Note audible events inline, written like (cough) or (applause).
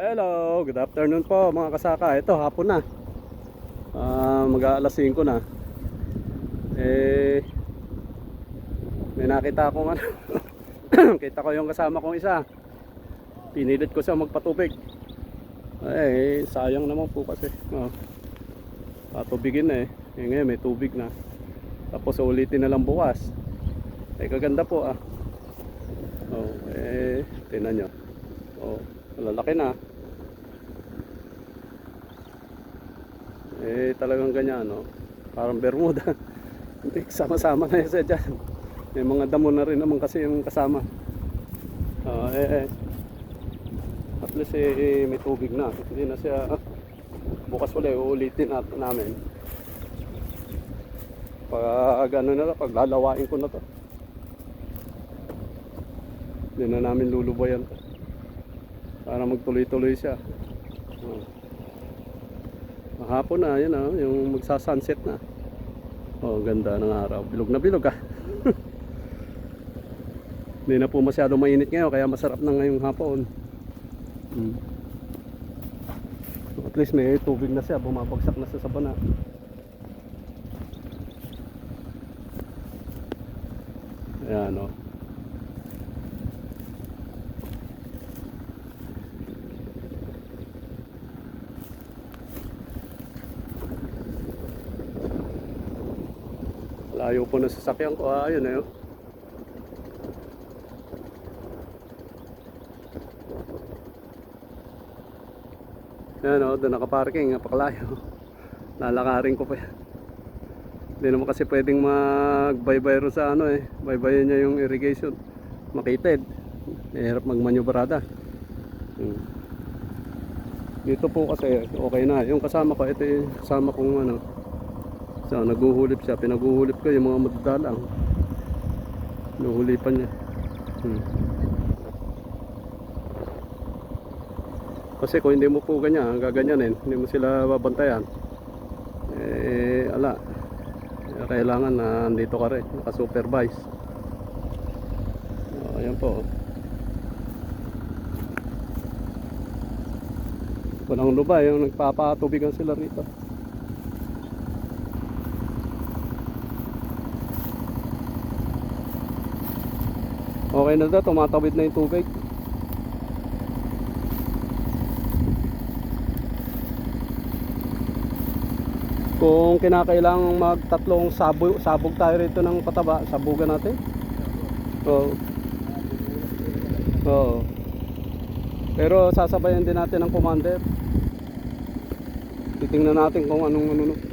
Hello, good afternoon po mga kasaka. Ito, hapon na. Ah, mag-aalas 5 na. Eh, may nakita akong ano. (coughs) Kita ko yung kasama kong isa. Pinilit ko siya magpatubig. Eh, sayang naman po kasi. Oh. Patubigin na eh. eh. Ngayon may tubig na. Tapos ulitin na lang bukas. Eh, kaganda po ah. Oh, eh, tinan nyo. Oh, malalaki na. Eh, talagang ganyan, no? Parang Bermuda. (laughs) Hindi, sama-sama na siya dyan. May mga damo na rin naman kasi yung kasama. Ah, eh, eh. At least, eh, eh, may tubig na. Hindi na siya, ah, bukas ulit, uulitin at namin. Pag, ano na pag lalawain ko na to. Hindi na namin lulubayan to. Para magtuloy-tuloy siya. Oh. Mahapon na, yan ah, yung magsa-sunset na. Oh, ganda ng araw. Bilog na bilog ah. (laughs) Hindi na po masyado mainit ngayon, kaya masarap na ngayong hapon. Hmm. At least may tubig na siya, bumabagsak na siya sa bana. Ayan o. Layo po na sasakyan ko. Ah, ayun eh. oh. Yan o, doon nakaparking, napakalayo. (laughs) Lalakarin ko pa yan. Hindi naman kasi pwedeng magbaybay ro sa ano eh. Baybayin niya yung irrigation. Makitid. Mahirap magmanyobrada. Hmm. Dito po kasi okay na. Yung kasama ko, ito yung kasama kong ano. So, naguhulip siya. Pinaguhulip ko yung mga madadalang. Nahulipan niya. Hmm. Kasi kung hindi mo po ganyan, gaganyanin, hindi mo sila babantayan. Eh, ala. Kailangan na andito ka rin, naka-supervise. Oh, ayan po. Walang luba, yung nagpapatubigan sila rito. Okay na daw, tumatawid na yung tubig. Kung kinakailangang magtatlong sabog, sabog tayo rito ng pataba, sabugan natin. Oo. Oo. Pero sasabayan din natin ng commander. Titingnan natin kung anong ano.